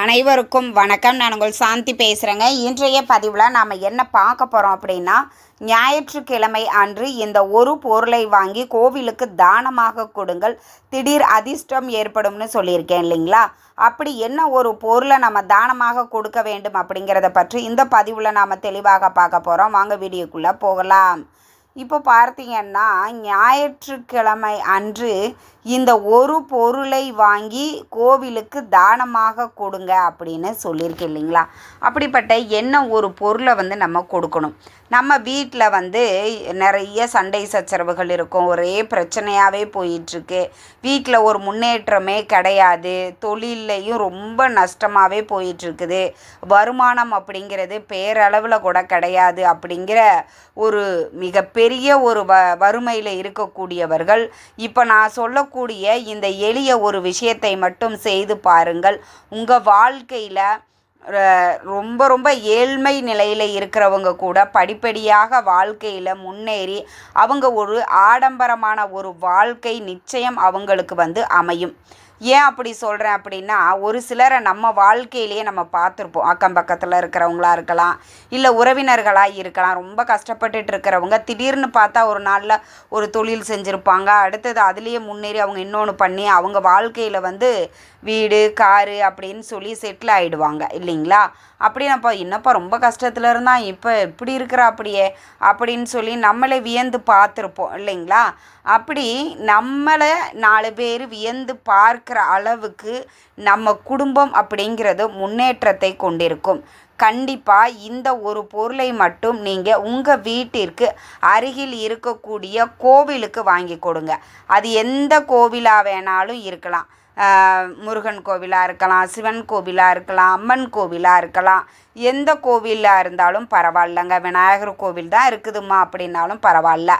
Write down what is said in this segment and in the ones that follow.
அனைவருக்கும் வணக்கம். நான் உங்கள் சாந்தி பேசுகிறேங்க இன்றைய பதிவில் நாம் என்ன பார்க்க போகிறோம் அப்படின்னா ஞாயிற்றுக்கிழமை அன்று இந்த ஒரு பொருளை வாங்கி கோவிலுக்கு தானமாக கொடுங்கள். திடீர் அதிர்ஷ்டம் ஏற்படும்னு சொல்லியிருக்கேன் இல்லைங்களா? அப்படி என்ன ஒரு பொருளை நம்ம தானமாக கொடுக்க வேண்டும் அப்படிங்கிறத பற்றி இந்த பதிவில் நாம் தெளிவாக பார்க்க போகிறோம் வாங்க வீடியோக்குள்ளே போகலாம். இப்போ பார்த்தீங்கன்னா ஞாயிற்றுக்கிழமை அன்று இந்த ஒரு பொருளை வாங்கி கோவிலுக்கு தானமாக கொடுங்க அப்படின்னு சொல்லியிருக்கு இல்லைங்களா? அப்படிப்பட்ட என்ன ஒரு பொருளை வந்து நம்ம கொடுக்கணும்? நம்ம வீட்டில் வந்து நிறைய சண்டை சச்சரவுகள் இருக்கும். ஒரே பிரச்சனையாகவே போயிட்டுருக்கு. வீட்டில் ஒரு முன்னேற்றமே கிடையாது. தொழில்லையும் ரொம்ப நஷ்டமாகவே போயிட்டுருக்குது. வருமானம் அப்படிங்கிறது பேரளவில் கூட கிடையாது அப்படிங்கிற ஒரு மிகப்பெரிய ஒரு வ வறுமையில் இருக்கக்கூடியவர்கள் இப்போ நான் சொல்ல சொல்லக்கூடிய இந்த எளிய ஒரு விஷயத்தை மட்டும் செய்து பாருங்கள். உங்கள் வாழ்க்கையில் ரொம்ப ரொம்ப ஏழ்மை நிலையில் இருக்கிறவங்க கூட படிப்படியாக வாழ்க்கையில் முன்னேறி அவங்க ஒரு ஆடம்பரமான ஒரு வாழ்க்கை நிச்சயம் அவங்களுக்கு வந்து அமையும். ஏன் அப்படி சொல்கிறேன் அப்படின்னா ஒரு சிலரை நம்ம வாழ்க்கையிலேயே நம்ம பார்த்துருப்போம். அக்கம் பக்கத்தில் இருக்கிறவங்களா இருக்கலாம் இல்லை உறவினர்களாக இருக்கலாம். ரொம்ப கஷ்டப்பட்டுட்டு இருக்கிறவங்க திடீர்னு பார்த்தா ஒரு நாளில் ஒரு தொழில் செஞ்சுருப்பாங்க. அடுத்தது அதுலேயே முன்னேறி அவங்க இன்னொன்று பண்ணி அவங்க வாழ்க்கையில் வந்து வீடு காரு அப்படின்னு சொல்லி செட்டில் ஆகிடுவாங்க இல்லைங்களா? அப்படின்னப்பா என்னப்பா ரொம்ப கஷ்டத்தில் இருந்தான் இப்போ இப்படி இருக்கிறா அப்படியே அப்படின்னு சொல்லி நம்மளே வியந்து பார்த்துருப்போம் இல்லைங்களா? அப்படி நம்மளை நாலு பேர் வியந்து பார்க்குற அளவுக்கு நம்ம குடும்பம் அப்படிங்கிறது முன்னேற்றத்தை கொண்டிருக்கும். கண்டிப்பாக இந்த ஒரு பொருளை மட்டும் நீங்கள் உங்கள் வீட்டிற்கு அருகில் இருக்கக்கூடிய கோவிலுக்கு வாங்கி கொடுங்க. அது எந்த கோவிலாக வேணாலும் இருக்கலாம். முருகன் கோவிலாக இருக்கலாம் சிவன் கோவிலாக இருக்கலாம் அம்மன் கோவிலாக இருக்கலாம். எந்த கோவிலாக இருந்தாலும் பரவாயில்லங்க. விநாயகர் கோவில் தான் இருக்குதுமா அப்படின்னாலும் பரவாயில்ல.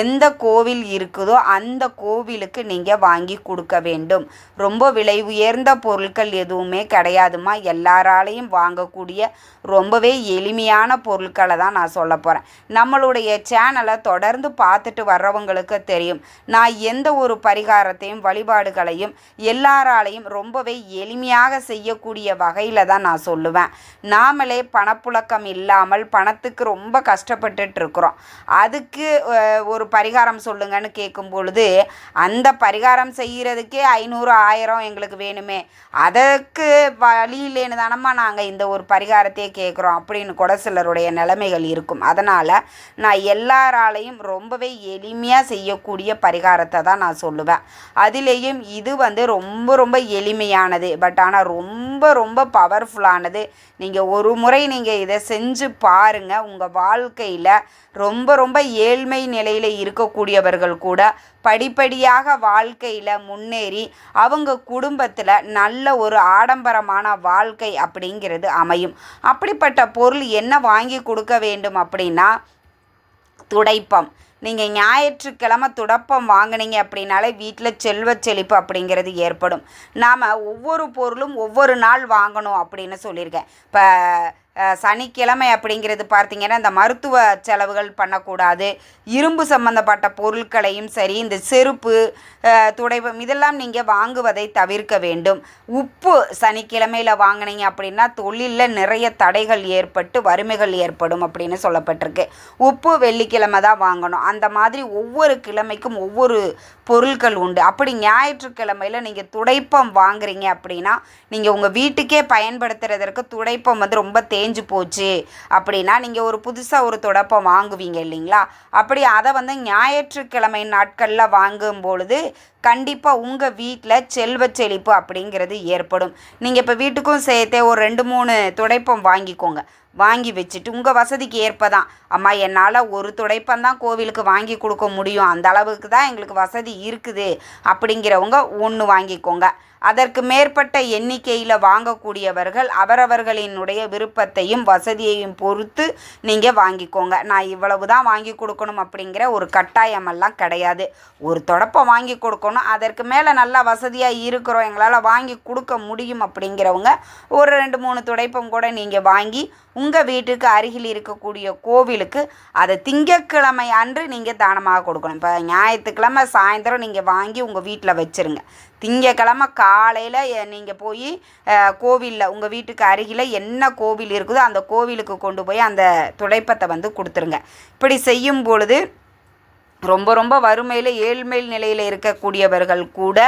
எந்த கோவில் இருக்குதோ அந்த கோவிலுக்கு நீங்கள் வாங்கி கொடுக்க வேண்டும். ரொம்ப விலை உயர்ந்த பொருட்கள் எதுவுமே கிடையாதுமா எல்லாராலையும் வாங்கக்கூடிய ரொம்பவே எளிமையான பொருட்களை தான் நான் சொல்ல போகிறேன் நம்மளுடைய சேனலை தொடர்ந்து பார்த்துட்டு வர்றவங்களுக்கு தெரியும். நான் எந்த ஒரு பரிகாரத்தையும் வழிபாடுகளையும் எல்லாராலையும் ரொம்பவே எளிமையாக செய்யக்கூடிய வகையில் தான் நான் சொல்லுவேன். நாமளே பணப்புழக்கம் இல்லாமல் பணத்துக்கு ரொம்ப கஷ்டப்பட்டுட்டு இருக்கிறோம். அதுக்கு ஒரு பரிகாரம் சொல்லுங்கன்னு கேட்கும் பொழுது அந்த பரிகாரம் செய்கிறதுக்கே ஐநூறு ஆயிரம் எங்களுக்கு வேணுமே. அதற்கு வழி இல்லைன்னு தானம்மா நாங்கள் இந்த ஒரு பரிகாரத்தையே கேட்குறோம் அப்படின்னு கூட சிலருடைய நிலைமைகள் இருக்கும். அதனால் நான் எல்லாராலையும் ரொம்பவே எளிமையாக செய்யக்கூடிய பரிகாரத்தை தான் நான் சொல்லுவேன். அதுலேயும் இது வந்து ரொம்ப ரொம்ப ரொம்ப எளிமையானது. பட் ஆனால் ரொம்ப ரொம்ப பவர்ஃபுல்லானது நீங்கள் ஒரு முறை நீங்கள் இதை செஞ்சு பாருங்கள் உங்கள் வாழ்க்கையில் ரொம்ப ரொம்ப ஏழ்மை நிலையில் இருக்கக்கூடியவர்கள் கூட படிப்படியாக வாழ்க்கையில் முன்னேறி அவங்க குடும்பத்தில் நல்ல ஒரு ஆடம்பரமான வாழ்க்கை அப்படிங்கிறது அமையும். அப்படிப்பட்ட பொருள் என்ன வாங்கி கொடுக்க வேண்டும் அப்படின்னா துடைப்பம். நீங்கள் ஞாயிற்றுக்கிழமை துடப்பம் வாங்குனீங்க அப்படின்னாலே வீட்டில் செல்வ செழிப்பு அப்படிங்கிறது ஏற்படும். நாம் ஒவ்வொரு பொருளும் ஒவ்வொரு நாள் வாங்கணும் அப்படின்னு சொல்லியிருக்கேன். இப்போ சனிக்கிழமை அப்படிங்கிறது பார்த்தீங்கன்னா இந்த மருத்துவ செலவுகள் பண்ணக்கூடாது. இரும்பு சம்பந்தப்பட்ட பொருட்களையும் சரி இந்த செருப்பு அஹ், துடைப்பம் இதெல்லாம் நீங்கள் வாங்குவதை தவிர்க்க வேண்டும். உப்பு சனிக்கிழமையில் வாங்குனீங்க அப்படின்னா தொழிலில் நிறைய தடைகள் ஏற்பட்டு வறுமைகள் ஏற்படும் அப்படின்னு சொல்லப்பட்டிருக்கு. உப்பு வெள்ளிக்கிழமை தான் வாங்கணும். அந்த மாதிரி ஒவ்வொரு கிழமைக்கும் ஒவ்வொரு பொருட்கள் உண்டு. அப்படி ஞாயிற்றுக்கிழமையில் நீங்கள் துடைப்பம் வாங்குறீங்க அப்படின்னா நீங்கள் உங்கள் வீட்டுக்கே பயன்படுத்துறதற்கு துடைப்பம் வந்து ரொம்ப தேஞ்சு போச்சு அப்படின்னா நீங்கள் ஒரு புதுசாக ஒரு துடைப்பம் வாங்குவீங்க இல்லைங்களா? அப்படி அதை வந்து ஞாயிற்றுக்கிழமை நாட்களில் வாங்கும் பொழுது கண்டிப்பாக உங்கள் வீட்டில் செல்வ செழிப்பு அப்படிங்கிறது ஏற்படும். நீங்கள் இப்போ வீட்டுக்கும் சேர்த்தே ஒரு ரெண்டு மூணு துடைப்பம் வாங்கிக்கோங்க. வாங்கி வச்சுட்டு உங்கள் வசதிக்கு ஏற்ப தான் அம்மா என்னால் ஒரு துடைப்பம் தான் கோவிலுக்கு வாங்கி கொடுக்க முடியும். அந்த அளவுக்கு தான் எங்களுக்கு வசதி இருக்குது. அப்படிங்கிறவங்க ஒன்று வாங்கிக்கோங்க. அதற்கு மேற்பட்ட எண்ணிக்கையில் வாங்கக்கூடியவர்கள் அவரவர்களினுடைய விருப்பத்தையும் வசதியையும் பொறுத்து நீங்கள் வாங்கிக்கோங்க. நான் இவ்வளவு தான் வாங்கி கொடுக்கணும் அப்படிங்கிற ஒரு கட்டாயமெல்லாம் கிடையாது. ஒரு தொடப்பை வாங்கி கொடுக்கணும். அதற்கு மேலே நல்லா வசதியாக இருக்கிறோம். எங்களால் வாங்கி கொடுக்க முடியும் அப்படிங்கிறவங்க ஒரு ரெண்டு மூணு துடைப்பம் கூட நீங்கள் வாங்கி உங்கள் வீட்டுக்கு அருகில் இருக்கக்கூடிய கோவிலுக்கு அதை திங்கட்கிழமை அன்று நீங்கள் தானமாக கொடுக்கணும். இப்போ ஞாயிற்றுக்கிழமை சாயந்தரம் நீங்கள் வாங்கி உங்கள் வீட்டில் வச்சுருங்க. திங்கக்கிழமை காலையில் நீங்கள் போய் கோவிலில் உங்கள் வீட்டுக்கு அருகில் என்ன கோவில் இருக்குதோ அந்த கோவிலுக்கு கொண்டு போய் அந்த துடைப்பத்தை வந்து கொடுத்துருங்க. இப்படி செய்யும் பொழுது ரொம்ப ரொம்ப வறுமையில் ஏழ்மையில் நிலையில் இருக்கக்கூடியவர்கள் கூட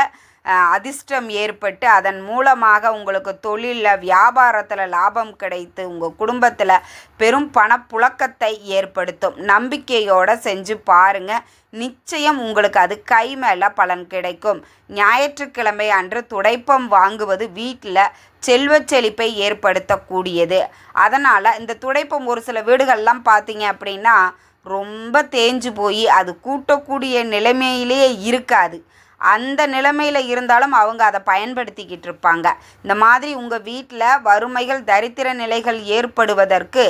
அதிர்ஷ்டம் ஏற்பட்டு அதன் மூலமாக உங்களுக்கு தொழிலில் வியாபாரத்தில் லாபம் கிடைத்து உங்கள் குடும்பத்தில் பெரும் பணப்புழக்கத்தை ஏற்படுத்தும். நம்பிக்கையோடு செஞ்சு பாருங்கள் நிச்சயம் உங்களுக்கு அது கை மேலே பலன் கிடைக்கும். ஞாயிற்றுக்கிழமை அன்று துடைப்பம் வாங்குவது வீட்டில் செல்வ செழிப்பை ஏற்படுத்தக்கூடியது. அதனால் இந்த துடைப்பம் ஒரு சில வீடுகள்லாம் பார்த்தீங்க அப்படின்னா ரொம்ப தேஞ்சு போய் அது கூட்டக்கூடிய நிலைமையிலேயே இருக்காது. அந்த நிலைமையில் இருந்தாலும் அவங்க அதை பயன்படுத்திக்கிட்டு இருப்பாங்க. இந்த மாதிரி உங்கள் வீட்டில் வறுமைகள் தரித்திர நிலைகள் ஏற்படுவதற்கு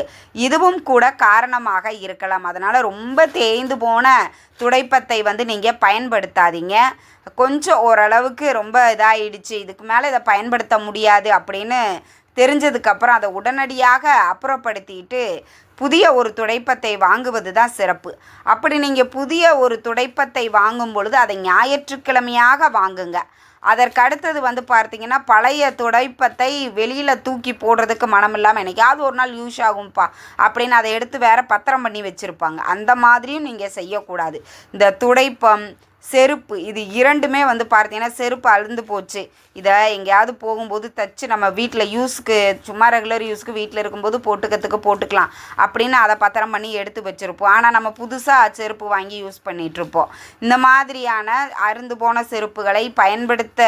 இதுவும் கூட காரணமாக இருக்கலாம். அதனால் ரொம்ப தேய்ந்து போன துடைப்பத்தை வந்து நீங்கள் பயன்படுத்தாதீங்க. கொஞ்சம் ஓரளவுக்கு ரொம்ப இதாகிடுச்சு இதுக்கு மேலே இதை பயன்படுத்த முடியாது அப்படின்னு தெரிஞ்சதுக்கப்புறம் அதை உடனடியாக அப்புறப்படுத்திட்டு புதிய ஒரு துடைப்பத்தை வாங்குவது தான் சிறப்பு. அப்படி நீங்கள் புதிய ஒரு துடைப்பத்தை வாங்கும் பொழுது அதை ஞாயிற்றுக்கிழமையாக வாங்குங்க. அதற்கு அடுத்தது வந்து பார்த்தீங்கன்னா பழைய துடைப்பத்தை வெளியில் தூக்கி போடுறதுக்கு மனம் இல்லாமல் என்னைக்காவது ஒரு நாள் யூஸ் ஆகும்ப்பா அப்படின்னு அதை எடுத்து வேற பத்திரம் பண்ணி வச்சுருப்பாங்க. அந்த மாதிரியும் நீங்கள் செய்யக்கூடாது. இந்த துடைப்பம் செருப்பு இது இரண்டுமே வந்து பார்த்தீங்கன்னா செருப்பு அழுந்து போச்சு. இதை எங்கேயாவது போகும்போது தச்சு நம்ம வீட்டில் யூஸ்க்கு சும்மா ரெகுலர் யூஸ்க்கு வீட்டில் இருக்கும்போது போட்டுக்கிறதுக்கு போட்டுக்கலாம். அப்படின்னு அதை பத்திரம் பண்ணி எடுத்து வச்சுருப்போம். ஆனால் நம்ம புதுசாக செருப்பு வாங்கி யூஸ் பண்ணிகிட்ருப்போம் இந்த மாதிரியான அருந்து போன செருப்புகளை பயன்படுத்த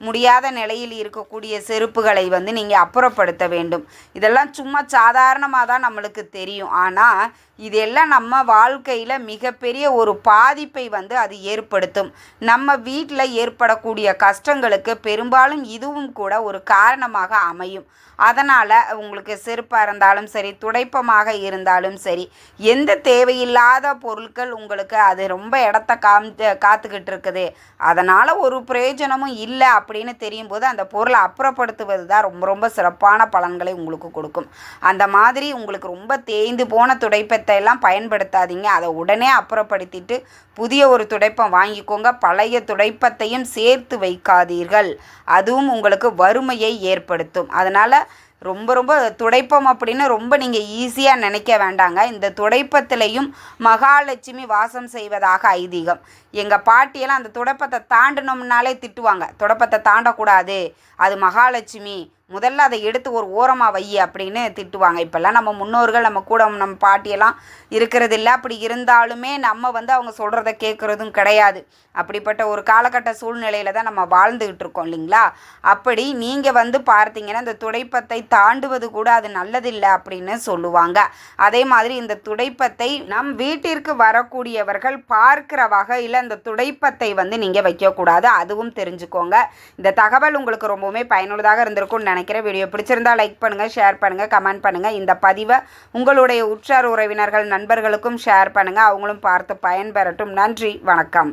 முடியாத நிலையில் இருக்கக்கூடிய செருப்புகளை வந்து நீங்கள் அப்புறப்படுத்த வேண்டும். இதெல்லாம் சும்மா சாதாரணமாக தான் நம்மளுக்கு தெரியும். ஆனால் இதெல்லாம் நம்ம வாழ்க்கையில் மிகப்பெரிய ஒரு பாதிப்பை வந்து அது ஏற்படுத்தும். நம்ம வீட்டில் ஏற்படக்கூடிய கஷ்டங்களுக்கு பெரும்பாலும் இதுவும் கூட ஒரு காரணமாக அமையும். அதனால் உங்களுக்கு செருப்பாக இருந்தாலும் சரி துடைப்பமாக இருந்தாலும் சரி எந்த தேவையில்லாத பொருட்கள் உங்களுக்கு அது ரொம்ப இடத்த காம் காத்துக்கிட்டு இருக்குது அதனால் ஒரு பிரயோஜனமும் இல்லை அப்படின்னு தெரியும் போது அந்த பொருளை அப்புறப்படுத்துவது தான் ரொம்ப ரொம்ப சிறப்பான பலன்களை உங்களுக்கு கொடுக்கும். அந்த மாதிரி உங்களுக்கு ரொம்ப தேய்ந்து போன துடைப்பத்தை எல்லாம் பயன்படுத்தாதீங்க. அதை உடனே அப்புறப்படுத்திட்டு புதிய ஒரு துடைப்பம் வாங்கிக்கோங்க. பழைய துடைப்பத்தையும் சேர்த்து வைக்காதீர்கள். அதுவும் உங்களுக்கு வறுமையை ஏற்படுத்தும். அதனால் ரொம்ப ரொம்ப துடைப்பம் அப்படின்னு ரொம்ப நீங்கள் ஈஸியாக நினைக்க வேண்டாங்க. இந்த துடைப்பத்திலையும் மகாலட்சுமி வாசம் செய்வதாக ஐதீகம். எங்கள் பாட்டியெல்லாம் அந்த துடைப்பத்தை தாண்டினோம்னாலே திட்டுவாங்க. துடைப்பத்தை தாண்டக்கூடாது. அது மகாலட்சுமி. முதல்ல அதை எடுத்து ஒரு ஓரமாக வை அப்படின்னு திட்டுவாங்க. இப்போல்லாம் நம்ம முன்னோர்கள் நம்ம கூட நம்ம பாட்டியெல்லாம் இருக்கிறது இல்லை அப்படி இருந்தாலுமே நம்ம வந்து அவங்க சொல்கிறத கேட்குறதும் கிடையாது. அப்படிப்பட்ட ஒரு காலகட்ட சூழ்நிலையில் தான் நம்ம வாழ்ந்துக்கிட்டு இருக்கோம் இல்லைங்களா? அப்படி நீங்கள் வந்து பார்த்தீங்கன்னா இந்த துடைப்பத்தை தாண்டுவது கூட அது நல்லதில்லை அப்படின்னு சொல்லுவாங்க. அதே மாதிரி இந்த துடைப்பத்தை நம் வீட்டிற்கு வரக்கூடியவர்கள் பார்க்கிற வகையில் இந்த துடைப்பத்தை வந்து நீங்கள் வைக்கக்கூடாது. அதுவும் தெரிஞ்சுக்கோங்க. இந்த தகவல் உங்களுக்கு ரொம்பவுமே பயனுள்ளதாக இருந்திருக்கும்னு நினைக்கிறேன் வீடியோ பிடிச்சிருந்தா லைக் பண்ணுங்கள் ஷேர் பண்ணுங்கள் கமெண்ட் பண்ணுங்கள் இந்த பதிவை உங்களுடைய உற்றார் உறவினர்கள் நண்பர்களுக்கும் ஷேர் பண்ணுங்கள் அவங்களும் பார்த்து பயன்பெறட்டும். நன்றி வணக்கம்.